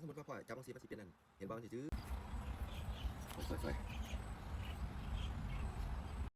สมมติว่าพ่อจับบางสีมันสิเป็นนั่นเห็นบางสีจื้อสวยๆ